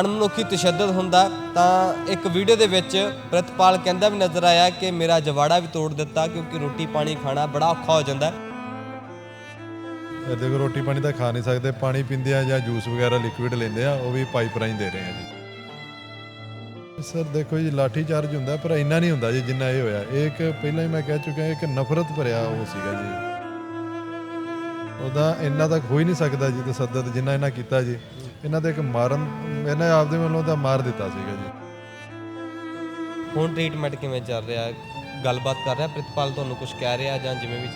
ਅਣਮਨੁੱਖੀ ਤਸ਼ੱਦਦ ਹੁੰਦਾ ਤਾਂ ਇੱਕ ਵੀਡੀਓ ਦੇ ਵਿੱਚ ਪ੍ਰਿਤਪਾਲ ਕਹਿੰਦਾ ਵੀ ਨਜ਼ਰ ਆਇਆ ਕਿ ਮੇਰਾ ਜਵਾੜਾ ਵੀ ਤੋੜ ਦਿੱਤਾ ਕਿਉਂਕਿ ਰੋਟੀ ਪਾਣੀ ਖਾਣਾ ਬੜਾ ਔਖਾ ਹੋ ਜਾਂਦਾ ਹੈ। ਇਹ ਦੇਖੋ, ਰੋਟੀ ਪਾਣੀ ਤਾਂ ਖਾ ਨਹੀਂ ਸਕਦੇ, ਪਾਣੀ ਪੀਂਦੇ ਆ ਜਾਂ ਜੂਸ ਵਗੈਰਾ ਲਿਕੁਇਡ ਲੈਂਦੇ ਆ, ਉਹ ਵੀ ਪਾਈਪ ਰਾਹੀਂ ਦੇ ਰਹੇ ਆ ਜੀ। ਸਰ, ਦੇਖੋ ਜੀ ਲਾਠੀ ਚਾਰਜ ਹੁੰਦਾ, ਪਰ ਇੰਨਾ ਨਹੀਂ ਹੁੰਦਾ ਜੀ, ਜਿੰਨਾ ਇਹ ਹੋਇਆ। ਇਹ ਇੱਕ, ਪਹਿਲਾਂ ਹੀ ਮੈਂ ਕਹਿ ਚੁੱਕਿਆ, ਇੱਕ ਨਫ਼ਰਤ ਭਰਿਆ ਉਹ ਸੀਗਾ ਜੀ। ਉਹਦਾ ਇੰਨਾ ਤੱਕ ਹੋ ਹੀ ਨਹੀਂ ਸਕਦਾ ਜੀ ਤਸੱਦਦ ਜਿੰਨਾ ਇਹਨਾਂ ਕੀਤਾ ਜੀ। ਇਹਨਾਂ ਦੇ ਇੱਕ ਮਾਰਨ ਇਹਨਾਂ ਆਪਦੇ ਵੱਲੋਂ ਤਾਂ ਮਾਰ ਦਿੱਤਾ ਸੀਗਾ ਜੀ। ਹੁਣ ਟ੍ਰੀਟਮੈਂਟ ਕਿਵੇਂ ਚੱਲ ਰਿਹਾ? ਗੱਲਬਾਤ ਕਰ ਰਿਹਾ ਪ੍ਰਿਤਪਾਲ ਤੁਹਾਨੂੰ ਕੁਝ ਕਹਿ ਰਿਹਾ ਜਾਂ ਜਿਵੇਂ ਵੀ?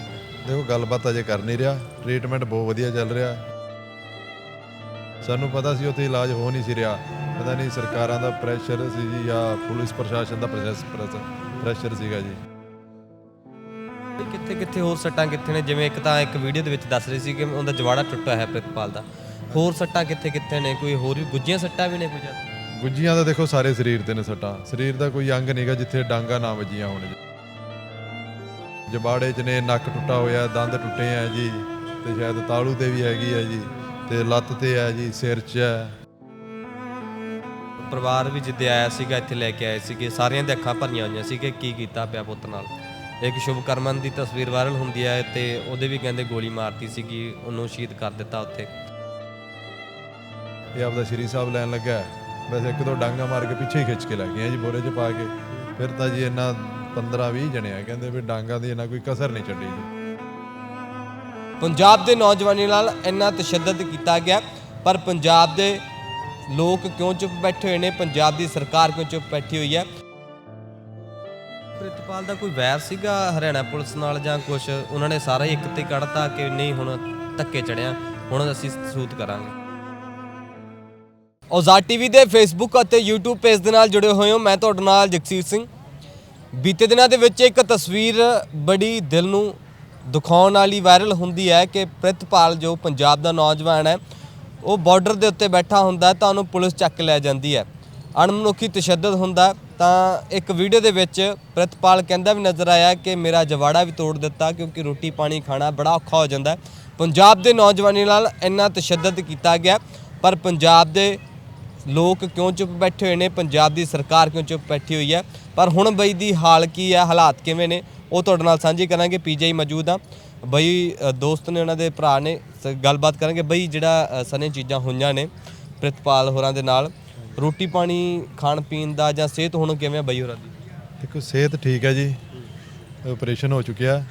ਦੇਖੋ ਗੱਲਬਾਤ ਅਜੇ ਕਰ ਨਹੀਂ ਰਿਹਾ। ਟ੍ਰੀਟਮੈਂਟ ਬਹੁਤ ਵਧੀਆ ਚੱਲ ਰਿਹਾ। ਸਾਨੂੰ ਪਤਾ ਸੀ ਉੱਥੇ ਇਲਾਜ ਹੋ ਨਹੀਂ ਸੀ ਰਿਹਾ। ਪਤਾ ਨਹੀਂ ਸਰਕਾਰਾਂ ਦਾ ਪ੍ਰੈਸ਼ਰ ਸੀ ਜੀ ਜਾਂ ਪੁਲਿਸ ਪ੍ਰਸ਼ਾਸਨ ਦਾ ਪ੍ਰੈਸ ਪ੍ਰੈਸ਼ਰ ਸੀਗਾ ਜੀ। ਕਿੱਥੇ ਕਿੱਥੇ ਹੋਰ ਸੱਟਾਂ ਕਿੱਥੇ ਨੇ? ਜਿਵੇਂ ਇੱਕ ਤਾਂ ਇੱਕ ਵੀਡੀਓ ਦੇ ਵਿੱਚ ਦੱਸ ਰਹੇ ਸੀ ਕਿ ਉਹਦਾ ਜਵਾੜਾ ਟੁੱਟਾ ਹੈ ਪ੍ਰਿਤਪਾਲ ਦਾ। ਹੋਰ ਸੱਟਾਂ ਕਿੱਥੇ ਕਿੱਥੇ ਨੇ? ਕੋਈ ਹੋਰ ਵੀ ਗੁੱਜੀਆਂ ਸੱਟਾਂ ਵੀ ਨੇ ਕੋਈ ਜ਼ਿਆਦਾ ਗੁੱਜੀਆਂ ਦਾ ਦੇਖੋ ਸਾਰੇ ਸਰੀਰ ਤੇ ਨੇ ਸੱਟਾਂ। ਸਰੀਰ ਦਾ ਕੋਈ ਅੰਗ ਨਹੀਂਗਾ ਜਿੱਥੇ ਡਾਂਗਾ ਨਾ ਵੱਜੀਆਂ ਹੋਣ ਜਬਾੜੇ 'ਚ ਨੇ ਨੱਕ ਟੁੱਟਾ ਹੋਇਆ ਦੰਦ ਟੁੱਟੇ ਆ ਜੀ ਤੇ ਸ਼ਾਇਦ ਤਾਲੂ ਤੇ ਵੀ ਹੈਗੀ ਆ ਜੀ ਤੇ ਲੱਤ ਤੇ ਹੈ ਜੀ ਸਿਰ 'ਚ ਹੈ ਪਰਿਵਾਰ ਵੀ ਜਿੱਦੇ ਆਇਆ ਸੀਗਾ ਇੱਥੇ ਲੈ ਕੇ ਆਏ ਸੀਗੇ। ਸਾਰਿਆਂ ਦੇ ਅੱਖਾਂ ਭਰੀਆਂ ਹੋਈਆਂ ਸੀ ਕਿ ਕੀ ਕੀਤਾ ਪਿਆ ਪੁੱਤ ਨਾਲ? ਇੱਕ ਸ਼ੁਭਕਰਮਨ ਦੀ ਤਸਵੀਰ ਵਾਇਰਲ ਹੁੰਦੀ ਹੈ ਤੇ ਉਹਦੇ ਵੀ ਕਹਿੰਦੇ ਗੋਲੀ ਮਾਰਤੀ ਸੀਗੀ ਉਹਨੂੰ ਸ਼ਹੀਦ ਕਰ ਦਿੱਤਾ ਉੱਥੇ। ਇਹ ਆਪਦਾ ਸ਼੍ਰੀ ਸਾਹਿਬ ਲੈਣ ਲੱਗਾ ਵੈਸੇ ਇੱਕ ਦੋ ਡਾਂਗਾ ਮਾਰ ਕੇ ਪਿੱਛੇ ਹੀ ਖਿੱਚ ਕੇ ਲੈ ਗਏ ਜੀ ਬੋਰੇ 'ਚ ਪਾ ਕੇ। ਫਿਰ ਤਾਂ ਜੀ ਇਹਨਾਂ 15 20 ਜਣੇ ਆ ਕਹਿੰਦੇ ਵੀ ਡਾਂਗਾ ਦੀ ਇਹਨਾਂ ਕੋਈ ਕਸਰ ਨਹੀਂ ਛੱਡੀ ਜੀ। ਪੰਜਾਬ ਦੇ ਨੌਜਵਾਨੀ ਨਾਲ ਇੰਨਾ ਤਸ਼ੱਦਦ ਕੀਤਾ ਗਿਆ ਪਰ ਪੰਜਾਬ ਦੇ ਲੋਕ ਕਿਉਂ ਚੁੱਪ ਬੈਠੇ ਹੋਏ ਨੇ? ਪੰਜਾਬ ਦੀ ਸਰਕਾਰ ਕਿਉਂ ਚੁੱਪ ਬੈਠੀ ਹੋਈ ਹੈ? ਪ੍ਰਿਤਪਾਲ ਦਾ ਕੋਈ ਵੈਰ ਸੀਗਾ ਹਰਿਆਣਾ ਪੁਲਿਸ ਨਾਲ ਜਾਂ ਕੁਝ ਉਹਨਾਂ ਨੇ ਸਾਰਾ ਹੀ ਇੱਕ ਤੇ ਕੱਢਤਾ ਕਿ ਨਹੀਂ, ਹੁਣ ਧੱਕੇ ਚੜਿਆ ਹੁਣ ਅਸੀਂ ਸੂਤ ਕਰਾਂਗੇ। ਔਜ਼ਾਰ ਟੀਵੀ ਦੇ ਫੇਸਬੁੱਕ ਅਤੇ YouTube ਪੇਜ ਦੇ ਨਾਲ ਜੁੜੇ ਹੋਏ ਹੋ। ਮੈਂ ਤੁਹਾਡੇ ਨਾਲ ਜਗਸੀਰ ਸਿੰਘ। ਬੀਤੇ ਦਿਨਾਂ ਦੇ ਵਿੱਚ ਇੱਕ ਤਸਵੀਰ ਬੜੀ ਦਿਲ ਨੂੰ ਦਿਖਾਉਣ ਵਾਲੀ ਵਾਇਰਲ ਹੁੰਦੀ ਹੈ ਕਿ ਪ੍ਰਿਤਪਾਲ ਜੋ ਪੰਜਾਬ ਦਾ ਨੌਜਵਾਨ ਹੈ, ਉਹ ਬਾਰਡਰ ਦੇ ਉੱਤੇ ਬੈਠਾ ਹੁੰਦਾ ਤਾਂ ਉਹਨੂੰ ਪੁਲਿਸ ਚੱਕ ਲੈ ਜਾਂਦੀ ਹੈ। ਅਣਮਨੁੱਖੀ ਤਸ਼ੱਦਦ ਹੁੰਦਾ ਤਾਂ ਇੱਕ ਵੀਡੀਓ ਦੇ ਵਿੱਚ ਪ੍ਰਿਤਪਾਲ ਕਹਿੰਦਾ ਵੀ ਨਜ਼ਰ ਆਇਆ ਕਿ ਮੇਰਾ ਜਵਾੜਾ ਵੀ ਤੋੜ ਦਿੱਤਾ ਕਿਉਂਕਿ ਰੋਟੀ ਪਾਣੀ ਖਾਣਾ ਬੜਾ ਔਖਾ ਹੋ ਜਾਂਦਾ ਪੰਜਾਬ ਦੇ ਨੌਜਵਾਨੀ ਨਾਲ ਇੰਨਾ ਤਸ਼ੱਦਦ ਕੀਤਾ ਗਿਆ ਪਰ ਪੰਜਾਬ ਦੇ ਲੋਕ ਕਿਉਂ ਚੁੱਪ ਬੈਠੇ ਹੋਏ ਨੇ? ਪੰਜਾਬ ਦੀ ਸਰਕਾਰ ਕਿਉਂ ਚੁੱਪ ਬੈਠੀ ਹੋਈ ਹੈ? ਪਰ ਹੁਣ ਬਈ ਦੀ ਹਾਲ ਕੀ ਹੈ? ਹਾਲਾਤ ਕਿਵੇਂ ਨੇ? ਉਹ ਤੁਹਾਡੇ ਨਾਲ ਸਾਂਝੀ ਕਰਾਂਗੇ। ਪੀਜੀਆਈ ਮੌਜੂਦ ਆ। ਬਈ ਦੋਸਤ ਨੇ ਉਹਨਾਂ ਦੇ ਭਰਾ ਨੇ ਸ- ਗੱਲਬਾਤ ਕਰਾਂਗੇ। ਬਈ ਜਿਹੜਾ ਅ, ਸਨੇ ਚੀਜ਼ਾਂ ਹੋਈਆਂ ਨੇ ਪ੍ਰਿਤਪਾਲ ਹੋਰਾਂ ਦੇ ਨਾਲ। ਰੋਟੀ ਪਾਣੀ ਖਾਣ ਪੀਣ ਦਾ ਜਾਂ ਸਿਹਤ ਹੁਣ ਕਿਵੇਂ ਆ ਬਈ ਹੋਰਾਂ ਦੀ? ਦੇਖੋ ਸਿਹਤ ਠੀਕ ਹੈ ਜੀ। ਆਪਰੇਸ਼ਨ ਹੋ ਚੁੱਕਿਆ।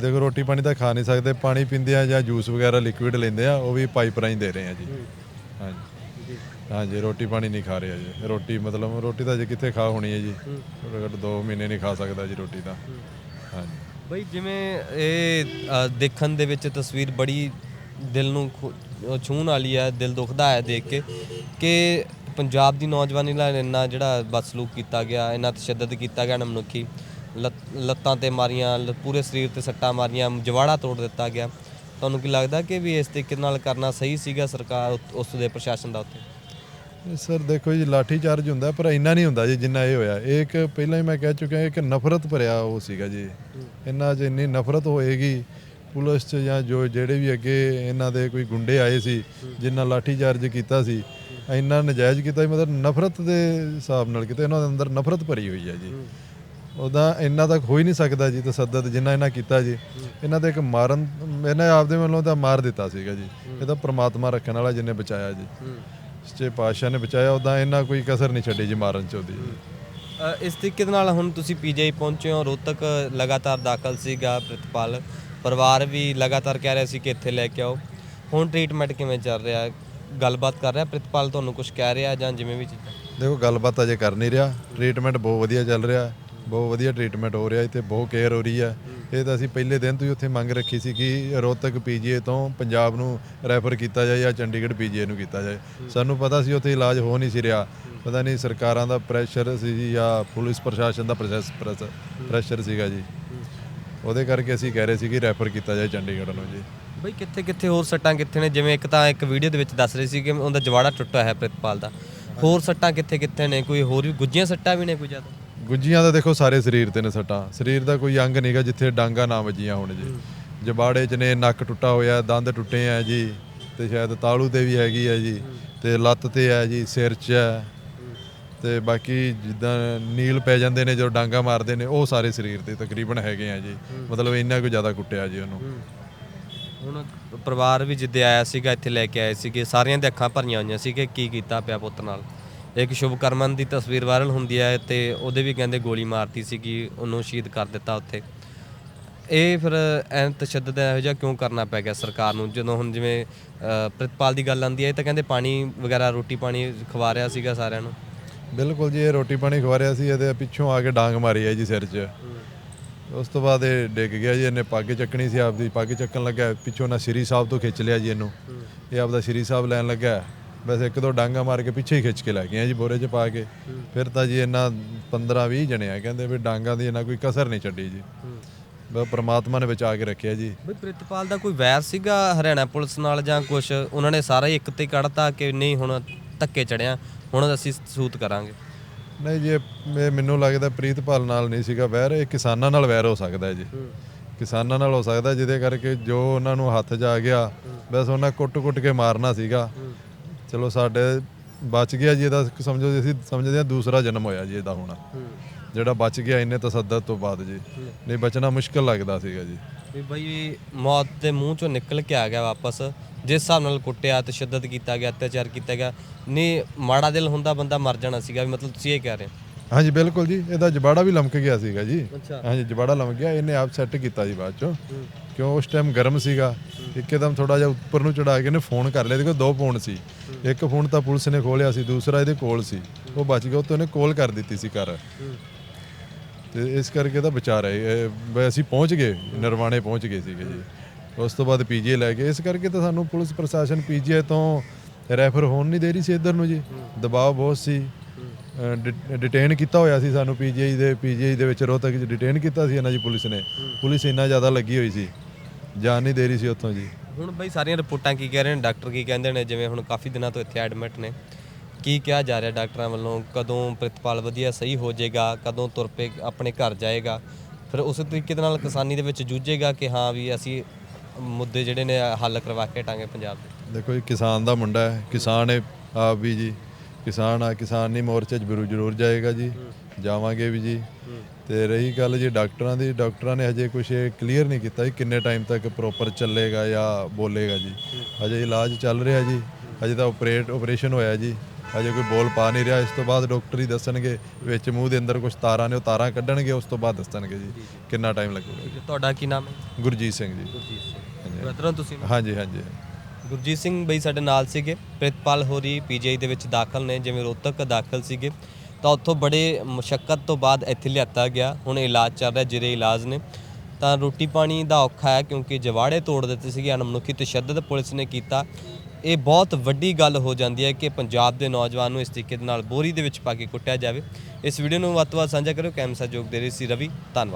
ਦੇਖੋ ਰੋਟੀ ਪਾਣੀ ਤਾਂ ਖਾ ਨਹੀਂ ਸਕਦੇ। ਪਾਣੀ ਪੀਂਦੇ ਆ ਜਾਂ ਜੂਸ ਵਗੈਰਾ ਲਿਕਵਿਡ ਲੈਂਦੇ ਆ ਉਹ ਵੀ ਪਾਈਪ ਰਾਹੀਂ ਦੇ ਰਹੇ ਆ ਜੀ। ਹਾਂਜੀ। ਹਾਂਜੀ ਰੋਟੀ ਪਾਣੀ ਨਹੀਂ ਖਾ ਰਹੇ ਜੀ। ਰੋਟੀ ਮਤਲਬ ਰੋਟੀ ਤਾਂ ਜੇ ਕਿੱਥੇ ਖਾ ਹੋਣੀ ਹੈ ਜੀ। ਘੱਟੋ ਘੱਟ 2 ਮਹੀਨੇ ਨਹੀਂ ਖਾ ਸਕਦਾ ਜੀ ਰੋਟੀ ਤਾਂ। ਹਾਂਜੀ। ਬਈ ਜਿਵੇਂ ਇਹ ਅ, ਦੇਖਣ ਦੇ ਵਿੱਚ ਤਸਵੀਰ ਬੜੀ ਦਿਲ ਨੂੰ ਖੁ- ਅ, ਛੂਹਣ ਵਾਲੀ ਹੈ ਦਿਲ ਦੁਖਦਾ ਹੈ ਦੇਖ ਕੇ ਕਿ ਪੰਜਾਬ ਦੀ ਨੌਜਵਾਨੀ ਨਾਲ ਇੰਨਾ ਜਿਹੜਾ ਬਦਸਲੂਕ ਕੀਤਾ ਗਿਆ, ਇੰਨਾ ਤਸ਼ੱਦਦ ਕੀਤਾ ਗਿਆ ਨਾ ਮਨੁੱਖੀ, ਲੱਤ- ਲੱਤਾਂ ਤੇ ਮਾਰੀਆਂ ਪੂਰੇ ਸਰੀਰ ਤੇ ਸੱਟਾਂ ਮਾਰੀਆਂ, ਜਵਾੜਾ ਤੋੜ ਦਿੱਤਾ ਗਿਆ। ਤੁਹਾਨੂੰ ਕੀ ਲੱਗਦਾ ਕਿ ਵੀ ਇਸ ਤਰੀਕੇ ਨਾਲ ਕਰਨਾ ਸਹੀ ਸੀਗਾ ਸਰਕਾਰ ਉ- ਉਸ ਦੇ ਪ੍ਰਸ਼ਾਸਨ ਦਾ ਉੱਤੇ? ਸਰ, ਦੇਖੋ ਜੀ ਲਾਠੀ ਚਾਰਜ ਹੁੰਦਾ, ਪਰ ਇੰਨਾ ਨਹੀਂ ਹੁੰਦਾ ਜੀ, ਜਿੰਨਾ ਇਹ ਹੋਇਆ। ਇਹ ਇੱਕ ਪਹਿਲਾਂ ਹੀ ਮੈਂ ਕਹਿ ਚੁੱਕਿਆ, ਇੱਕ ਨਫ਼ਰਤ ਭਰਿਆ ਉਹ ਸੀਗਾ ਜੀ। ਇਹਨਾਂ 'ਚ ਇੰਨੀ ਨਫ਼ਰਤ ਹੋਏਗੀ, ਪੁਲਿਸ 'ਚ ਜਾਂ ਜੋ ਜਿਹੜੇ ਵੀ ਅੱਗੇ ਇਹਨਾਂ ਦੇ ਕੋਈ ਗੁੰਡੇ ਆਏ ਸੀ ਜਿਨ੍ਹਾਂ ਲਾਠੀ ਚਾਰਜ ਕੀਤਾ ਸੀ ਇੰਨਾ ਨਜਾਇਜ਼ ਕੀਤਾ ਸੀ, ਮਤਲਬ ਨਫ਼ਰਤ ਦੇ ਹਿਸਾਬ ਨਾਲ ਕੀਤਾ ਇਹਨਾਂ ਦੇ ਅੰਦਰ ਨਫ਼ਰਤ ਭਰੀ ਹੋਈ ਹੈ ਜੀ। ਉਹਦਾ ਇੰਨਾ ਤੱਕ ਹੋ ਹੀ ਨਹੀਂ ਸਕਦਾ ਜੀ ਤਸੱਦਦ ਜਿੰਨਾ ਇਹਨਾਂ ਕੀਤਾ ਜੀ। ਇਹਨਾਂ ਦੇ ਇੱਕ ਮਾਰਨ ਇਹਨਾਂ ਆਪਦੇ ਵੱਲੋਂ ਤਾਂ ਮਾਰ ਦਿੱਤਾ ਸੀਗਾ ਜੀ। ਇਹ ਤਾਂ ਪ੍ਰਮਾਤਮਾ ਰੱਖਣ ਵਾਲਾ ਜਿਹਨੇ ਬਚਾਇਆ ਜੀ। ਸੱਚੇ ਪਾਤਸ਼ਾਹ ਨੇ ਬਚਾਇਆ ਉਦਾਂ ਇਹਨਾਂ ਕੋਈ ਕਸਰ ਨਹੀਂ ਛੱਡੀ ਜੀ ਮਾਰਨ ਚ ਉਹਦੀ। ਅ, ਇਸ ਤਰੀਕੇ ਨਾਲ ਹੁਣ ਤੁਸੀਂ ਪੀਜੀਆਈ ਪਹੁੰਚੇ ਹੋ ਰੋਹਤਕ ਲਗਾਤਾਰ ਦਾਖਲ ਸੀਗਾ ਪ੍ਰਿਤਪਾਲ। ਪਰਿਵਾਰ ਵੀ ਲਗਾਤਾਰ ਕਹਿ ਰਿਹਾ ਸੀ ਕਿ ਇੱਥੇ ਲੈ ਕੇ ਆਓ। ਹੁਣ ਟ੍ਰੀਟਮੈਂਟ ਕਿਵੇਂ ਚੱਲ ਰਿਹਾ? ਗੱਲਬਾਤ ਕਰ ਰਿਹਾ, ਪ੍ਰਿਤਪਾਲ ਤੁਹਾਨੂੰ ਕੁਝ ਕਹਿ ਰਿਹਾ ਜਾਂ ਜਿਵੇਂ ਵੀ ਚੀਜ਼ਾਂ? ਦੇਖੋ, ਗੱਲਬਾਤ ਅਜੇ ਕਰ ਨਹੀਂ ਰਿਹਾ। ਟ੍ਰੀਟਮੈਂਟ ਬਹੁਤ ਵਧੀਆ ਚੱਲ ਰਿਹਾ। ਬਹੁਤ ਵਧੀਆ ਟ੍ਰੀਟਮੈਂਟ ਹੋ ਰਿਹਾ। ਇੱਥੇ ਬਹੁਤ ਕੇਅਰ ਹੋ ਰਹੀ ਹੈ। ਇਹ ਤਾਂ ਅਸੀਂ ਪਹਿਲੇ ਦਿਨ ਤੋਂ ਹੀ ਉੱਥੇ ਮੰਗ ਰੱਖੀ ਸੀ ਕਿ ਰੋਹਤਕ ਪੀਜੀਏ ਤੋਂ ਪੰਜਾਬ ਨੂੰ ਰੈਫਰ ਕੀਤਾ ਜਾਏ ਜਾਂ ਚੰਡੀਗੜ੍ਹ ਪੀਜੀਏ ਨੂੰ ਕੀਤਾ ਜਾਏ। ਸਾਨੂੰ ਪਤਾ ਸੀ ਉੱਥੇ ਇਲਾਜ ਹੋ ਨਹੀਂ ਸੀ ਰਿਹਾ। ਪਤਾ ਨਹੀਂ ਸਰਕਾਰਾਂ ਦਾ ਪ੍ਰੈਸ਼ਰ ਸੀ ਜਾਂ ਪੁਲਿਸ ਪ੍ਰਸ਼ਾਸਨ ਦਾ ਪ੍ਰੈਸ ਪ੍ਰੈਸ਼ਰ ਸੀਗਾ ਜੀ। ਉਹਦੇ ਕਰਕੇ ਅਸੀਂ ਕਹਿ ਰਹੇ ਸੀ ਕਿ ਰੈਫਰ ਕੀਤਾ ਜਾਏ ਚੰਡੀਗੜ੍ਹ ਨੂੰ ਜੀ। ਬਈ ਕਿੱਥੇ ਕਿੱਥੇ ਹੋਰ ਸੱਟਾਂ ਕਿੱਥੇ ਨੇ? ਜਿਵੇਂ ਇੱਕ ਤਾਂ ਇੱਕ ਵੀਡੀਓ ਦੇ ਵਿੱਚ ਦੱਸ ਰਹੇ ਸੀ ਕਿ ਉਹਦਾ ਜਵਾੜਾ ਟੁੱਟਾ ਹੈ ਪ੍ਰਿਤਪਾਲ ਦਾ। ਹੋਰ ਸੱਟਾਂ ਕਿੱਥੇ ਕਿੱਥੇ ਨੇ? ਕੋਈ ਹੋਰ ਵੀ ਗੁੱਜੀਆਂ ਸੱਟਾਂ ਵੀ ਨੇ ਕੋਈ ਜ਼ਿਆਦਾ? ਗੁੱਜੀਆਂ ਦਾ ਦੇਖੋ ਸਾਰੇ ਸਰੀਰ ਤੇ ਨੇ ਸੱਟਾਂ। ਸਰੀਰ ਦਾ ਕੋਈ ਅੰਗ ਨਹੀਂਗਾ ਜਿੱਥੇ ਡਾਂਗਾ ਨਾ ਵੱਜੀਆਂ ਹੋਣ ਜੀ। ਜਬਾੜੇ 'ਚ ਨੇ ਨੱਕ ਟੁੱਟਾ ਹੋਇਆ ਦੰਦ ਟੁੱਟੇ ਆ ਜੀ ਤੇ ਸ਼ਾਇਦ ਤਾਲੂ ਤੇ ਵੀ ਹੈਗੀ ਆ ਜੀ ਤੇ ਲੱਤ ਤੇ ਹੈ ਜੀ ਸਿਰ 'ਚ ਹੈ। ਤੇ ਬਾਕੀ ਜਿੱਦਾਂ ਨੀਲ ਪੈ ਜਾਂਦੇ ਨੇ ਜੋ ਡਾਂਗਾ ਮਾਰਦੇ ਨੇ ਉਹ ਸਾਰੇ ਸਰੀਰ ਤੇ ਤਕਰੀਬਨ ਹੈਗੇ ਆ ਜੀ। ਮਤਲਬ ਇੰਨਾ ਕੁ ਜ਼ਿਆਦਾ ਕੁੱਟਿਆ ਜੀ ਉਹਨੂੰ। ਹੁਣ ਪਰਿਵਾਰ ਵੀ ਜਿੱਦੇ ਆਇਆ ਸੀਗਾ, ਇੱਥੇ ਲੈ ਕੇ ਆਏ ਸੀਗੇ, ਸਾਰਿਆਂ ਦੇ ਅੱਖਾਂ ਭਰੀਆਂ ਹੋਈਆਂ ਸੀ ਕਿ ਕੀ ਕੀਤਾ ਪਿਆ ਪੁੱਤ ਨਾਲ। ਇੱਕ ਸ਼ੁਭਕਰਮਨ ਦੀ ਤਸਵੀਰ ਵਾਇਰਲ ਹੁੰਦੀ ਹੈ ਤੇ ਉਹਦੇ ਵੀ ਕਹਿੰਦੇ ਗੋਲੀ ਮਾਰਤੀ ਸੀਗੀ, ਉਹਨੂੰ ਸ਼ਹੀਦ ਕਰ ਦਿੱਤਾ ਉੱਥੇ। ਇਹ ਫਿਰ ਐਨ ਤਸ਼ੱਦਦ ਇਹੋ ਜਿਹਾ ਕਿਉਂ ਕਰਨਾ ਪੈ ਗਿਆ ਸਰਕਾਰ ਨੂੰ? ਜਦੋਂ ਹੁਣ ਜਿਵੇਂ ਪ੍ਰਿਤਪਾਲ ਦੀ ਗੱਲ ਆਉਂਦੀ ਹੈ, ਇਹ ਤਾਂ ਕਹਿੰਦੇ ਪਾਣੀ ਵਗੈਰਾ, ਰੋਟੀ ਪਾਣੀ ਖਵਾ ਰਿਹਾ ਸੀਗਾ ਸਾਰਿਆਂ ਨੂੰ। ਬਿਲਕੁਲ ਜੀ, ਇਹ ਰੋਟੀ ਪਾਣੀ ਖਵਾ ਰਿਹਾ ਸੀ, ਇਹਦੇ ਪਿੱਛੋਂ ਆ ਕੇ ਡਾਂਗ ਮਾਰੀ ਹੈ ਜੀ ਸਿਰ 'ਚ। ਉਸ ਤੋਂ ਬਾਅਦ ਇਹ ਡਿੱਗ ਗਿਆ ਜੀ, ਇਹਨੇ ਪੱਗ ਚੱਕਣੀ ਸੀ ਆਪਦੀ, ਪੱਗ ਚੱਕਣ ਲੱਗਾ, ਪਿੱਛੋਂ ਨਾ ਸ਼੍ਰੀ ਸਾਹਿਬ ਤੋਂ ਖਿੱਚ ਲਿਆ ਜੀ ਇਹਨੂੰ। ਇਹ ਆਪਦਾ ਸ਼੍ਰੀ ਸਾਹਿਬ ਲੈਣ ਲੱਗਾ। ਬਸ ਇੱਕ ਦੋ ਡਾਂਗਾ ਮਾਰ ਕੇ ਪਿੱਛੇ ਹੀ ਖਿੱਚ ਕੇ ਲੈ ਗਏ ਜੀ, ਬੋਰੇ 'ਚ ਪਾ ਕੇ। ਫਿਰ ਤਾਂ ਜੀ ਇਹਨਾਂ 15 20 ਜਣੇ ਆ, ਕਹਿੰਦੇ ਵੀ ਡਾਂਗਾਂ ਦੀ ਇਹਨਾਂ ਕੋਈ ਕਸਰ ਨਹੀਂ ਛੱਡੀ ਜੀ। ਬਸ ਪ੍ਰਮਾਤਮਾ ਨੇ ਬਚਾ ਕੇ ਰੱਖਿਆ ਜੀ। ਬਈ ਪ੍ਰਿਤਪਾਲ ਦਾ ਕੋਈ ਵੈਰ ਸੀਗਾ ਹਰਿਆਣਾ ਪੁਲਿਸ ਨਾਲ ਜਾਂ ਕੁਝ ਉਹਨਾਂ ਨੇ ਸਾਰਾ ਹੀ ਇੱਕ ਤੇ ਕੱਢਤਾ ਕਿ ਨਹੀਂ ਹੁਣ ਧੱਕੇ ਚੜਿਆ ਹੁਣ ਅਸੀਂ ਸੂਤ ਕਰਾਂਗੇ। ਨਹੀਂ ਜੀ ਇਹ ਇਹ ਮੈਨੂੰ ਲੱਗਦਾ ਪ੍ਰੀਤਪਾਲ ਨਾਲ ਨਹੀਂ ਸੀਗਾ ਵੈਰ ਇਹ ਕਿਸਾਨਾਂ ਨਾਲ ਵੈਰ ਹੋ ਸਕਦਾ ਹੈ। ਜੀ ਕਿਸਾਨਾਂ ਨਾਲ ਹੋ ਸਕਦਾ ਜਿਹਦੇ ਕਰਕੇ ਜੋ ਉਹਨਾਂ ਨੂੰ ਹੱਥ ਆ ਗਿਆ ਬਸ ਉਹਨਾਂ ਕੁੱਟ-ਕੁੱਟ ਕੇ ਮਾਰਨਾ ਸੀਗਾ। ਚਲੋ ਸਾਡੇ ਬਚ ਗਿਆ ਜੀ ਇਹਦਾ ਸਮਝੋ ਅਸੀਂ ਸਮਝਦੇ ਹਾਂ ਦੂਸਰਾ ਜਨਮ ਹੋਇਆ ਜੀ ਇਹਦਾ ਹੁਣ। ਜਿਹੜਾ ਬਚ ਗਿਆ ਇੰਨੇ ਤਸੱਦਦ ਤੋਂ ਬਾਅਦ ਜੀ। ਨਹੀਂ ਬਚਣਾ ਮੁਸ਼ਕਲ ਲੱਗਦਾ ਸੀਗਾ ਜੀ। ਵੀ ਬਈ ਮੌਤ ਦੇ ਮੂੰਹ ਚੋਂ ਨਿਕਲ ਕੇ ਆ ਗਿਆ ਵਾਪਸ ਜਿਸ ਹਿਸਾਬ ਨਾਲ ਕੁੱਟਿਆ ਤਸ਼ੱਦਦ ਕੀਤਾ ਗਿਆ ਅਤਿਆਚਾਰ ਕੀਤਾ ਗਿਆ ਨਹੀਂ ਮਾੜਾ ਦਿਲ ਹੁੰਦਾ ਬੰਦਾ ਮਰ ਜਾਣਾ ਸੀਗਾ ਵੀ ਮਤਲਬ ਤੁਸੀਂ ਇਹ ਕਹਿ ਰਹੇ ਹੋ। ਹਾਂਜੀ ਬਿਲਕੁਲ ਜੀ ਇਹਦਾ ਜਬਾੜਾ ਵੀ ਲਮਕ ਗਿਆ ਸੀਗਾ ਜੀ। ਅੱਛਾ। ਹਾਂਜੀ ਜਬਾੜਾ ਲਮਕ ਗਿਆ ਇਹਨੇ ਆਪ ਸੈੱਟ ਕੀਤਾ ਜੀ ਬਾਅਦ ਚੋਂ। ਕਿਉਂ ਉਸ ਟਾਈਮ ਗਰਮ ਸੀਗਾ ਇੱਕਦਮ ਥੋੜਾ ਜਿਹਾ ਉੱਪਰ ਨੂੰ ਚੜਾ ਕੇ ਇਹਨੇ ਫੋਨ ਕਰ ਲਿਆ ਕੋਲ ਦੋ ਫੋਨ ਸੀ। ਇੱਕ ਫੋਨ ਤਾਂ ਪੁਲਿਸ ਨੇ ਖੋਲਿਆ ਸੀ ਦੂਸਰਾ ਇਹਦੇ ਕੋਲ ਸੀ। ਉਹ ਬਚ ਗਿਆ ਉਹ ਤੋਂ ਇਹਨੇ ਕਾਲ ਕਰ ਦਿੱਤੀ ਸੀ ਘਰ। ਤੇ ਇਸ ਕਰਕੇ ਤਾਂ ਬਚਾ ਰਹੇ ਬਈ ਅਸੀਂ ਪਹੁੰਚ ਗਏ, ਨਰਵਾਣੇ ਪਹੁੰਚ ਗਏ ਸੀਗੇ ਜੀ। ਉਸ ਤੋਂ ਬਾਅਦ ਪੀਜੀਏ ਲੈ ਗਏ। ਇਸ ਕਰਕੇ ਤਾਂ ਸਾਨੂੰ ਪੁਲਿਸ ਪ੍ਰਸ਼ਾਸਨ ਪੀਜੀਏ ਤੋਂ ਰੈਫਰ ਹੋਣ ਨਹੀਂ ਦੇ ਰਹੀ ਸੀ ਇੱਧਰ ਨੂੰ ਜੀ। ਦਬਾਅ ਬਹੁਤ ਸੀ। ਡਿਟੇਨ ਕੀਤਾ ਹੋਇਆ ਸੀ ਸਾਨੂੰ ਪੀਜੀਆਈ ਦੇ ਪੀਜੀਆਈ ਦੇ ਵਿੱਚ ਰੋਹਤਕ 'ਚ ਡਿਟੇਨ ਕੀਤਾ ਸੀ ਇਹਨਾਂ ਜੀ ਪੁਲਿਸ ਨੇ। ਪੁਲਿਸ ਇੰਨਾ ਜ਼ਿਆਦਾ ਲੱਗੀ ਹੋਈ ਸੀ। ਜਾਣ ਨਹੀਂ ਦੇ ਰਹੀ ਸੀ ਉੱਥੋਂ ਜੀ। ਹੁਣ ਬਈ ਸਾਰੀਆਂ ਰਿਪੋਰਟਾਂ ਕੀ ਕਹਿ ਰਹੇ ਨੇ? ਡਾਕਟਰ ਕੀ ਕਹਿੰਦੇ ਨੇ? ਜਿਵੇਂ ਹੁਣ ਕਾਫੀ ਦਿਨਾਂ ਤੋਂ ਇੱਥੇ ਐਡਮਿਟ ਨੇ। ਕੀ ਕਿਹਾ ਜਾ ਰਿਹਾ ਡਾਕਟਰਾਂ ਵੱਲੋਂ? ਕਦੋਂ ਪ੍ਰਿਤਪਾਲ ਵਧੀਆ ਸਹੀ ਹੋ ਜਾਏਗਾ? ਕਦੋਂ ਤੁਰ ਪਏ ਆਪਣੇ ਘਰ ਜਾਏਗਾ? ਫਿਰ ਉਸੇ ਤਰੀਕੇ ਦੇ ਨਾਲ ਕਿਸਾਨੀ ਦੇ ਵਿੱਚ ਜੂਝੇਗਾ ਕਿ ਹਾਂ ਵੀ ਅਸੀਂ ਮੁੱਦੇ ਜਿਹੜੇ ਨੇ ਹੱਲ ਕਰਵਾ ਕੇ ਟਾਂਗੇ ਪੰਜਾਬ ਦੇ। ਦੇਖੋ ਜੀ, ਕਿਸਾਨ ਦਾ ਮੁੰਡਾ ਹੈ। ਕਿਸਾਨ ਹੈ ਆਪ ਵੀ ਜੀ। ਕਿਸਾਨ ਆ, ਕਿਸਾਨ ਨਹੀਂ ਮੋਰਚੇ 'ਚ ਜ਼ਰੂਰ ਜ਼ਰੂਰ ਜਾਏਗਾ ਜੀ। ਜਾਵਾਂਗੇ ਵੀ ਜੀ। ਤੇ ਰਹੀ ਗੱਲ ਜੀ ਡਾਕਟਰਾਂ ਦੀ, ਡਾਕਟਰਾਂ ਨੇ ਹਜੇ ਕੁਝ ਕਲੀਅਰ ਨਹੀਂ ਕੀਤਾ ਕਿ ਕਿੰਨੇ ਟਾਈਮ ਤੱਕ ਪ੍ਰੋਪਰ ਚੱਲੇਗਾ ਜਾਂ ਬੋਲੇਗਾ ਜੀ। ਹਜੇ ਇਲਾਜ ਚੱਲ ਰਿਹਾ ਜੀ। ਹਜੇ ਤਾਂ ਆਪਰੇਟ ਆਪਰੇਸ਼ਨ ਹੋਇਆ ਜੀ। ਹਜੇ ਕੋਈ ਬੋਲ ਪਾ ਨਹੀਂ ਰਿਹਾ। ਇਸ ਤੋਂ ਬਾਅਦ ਡਾਕਟਰ ਹੀ ਦੱਸਣਗੇ ਵਿੱਚ ਮੂੰਹ ਦੇ ਅੰਦਰ ਕੁਝ ਤਾਰਾਂ ਨੇ ਉਹ ਤਾਰਾਂ ਕੱਢਣਗੇ ਉਸ ਤੋਂ ਬਾਅਦ ਦੱਸਣਗੇ ਜੀ ਕਿੰਨਾ ਟਾਈਮ ਲੱਗੂਗਾ। ਜੀ ਤੁਹਾਡਾ ਕੀ ਨਾਮ ਹੈ? ਗੁਰਜੀਤ ਸਿੰਘ ਜੀ। ਗੁਰਜੀਤ ਸਿੰਘ। ਬ੍ਰਦਰਾਂ ਤੁਸੀਂ? ਹਾਂਜੀ ਹਾਂਜੀ। ਗੁਰਜੀਤ ਸਿੰਘ ਬਈ ਸਾਡੇ ਨਾਲ ਸੀਗੇ। ਪ੍ਰਿਤਪਾਲ ਹੋਰੀ ਪੀਜੀਆਈ ਦੇ ਵਿੱਚ ਦਾਖਲ ਨੇ ਜਿਵੇਂ ਰੋਹਤਕ ਦਾਖਲ ਸੀਗੇ। ਤਾਂ ਉੱਥੋਂ ਬੜੇ ਮੁਸ਼ਕਲ ਤੋਂ ਬਾਅਦ ਇੱਥੇ ਲਿਆਤਾ ਗਿਆ। ਹੁਣ ਇਲਾਜ ਚੱਲ ਰਿਹਾ ਜਿਹੜੇ ਇਲਾਜ ਨੇ। ਤਾਂ ਰੋਟੀ ਪਾਣੀ ਦਾ ਔਖਾ ਹੈ ਕਿਉਂਕਿ ਜਵਾੜੇ ਤੋੜ ਦਿੱਤੇ ਸੀਗੇ। ਅਣਮਨੁੱਖੀ ਤਸ਼ੱਦਦ ਪੁਲਿਸ ਨੇ ਕੀਤਾ। ਇਹ ਬਹੁਤ ਵੱਡੀ ਗੱਲ ਹੋ ਜਾਂਦੀ ਹੈ ਕਿ ਪੰਜਾਬ ਦੇ ਨੌਜਵਾਨ ਨੂੰ ਇਸ ਤਰੀਕੇ ਦੇ ਨਾਲ ਬੋਰੀ ਦੇ ਵਿੱਚ ਪਾ ਕੇ ਕੁੱਟਿਆ ਜਾਵੇ। ਇਸ ਵੀਡੀਓ ਨੂੰ ਵੱਧ ਤੋਂ ਵੱਧ ਸਾਂਝਾ ਕਰੋ ਕੈਮਰਾ ਸਹਿਯੋਗ ਦੇ ਰਹੀ ਸੀ ਰਵੀ। ਧੰਨਵਾਦ।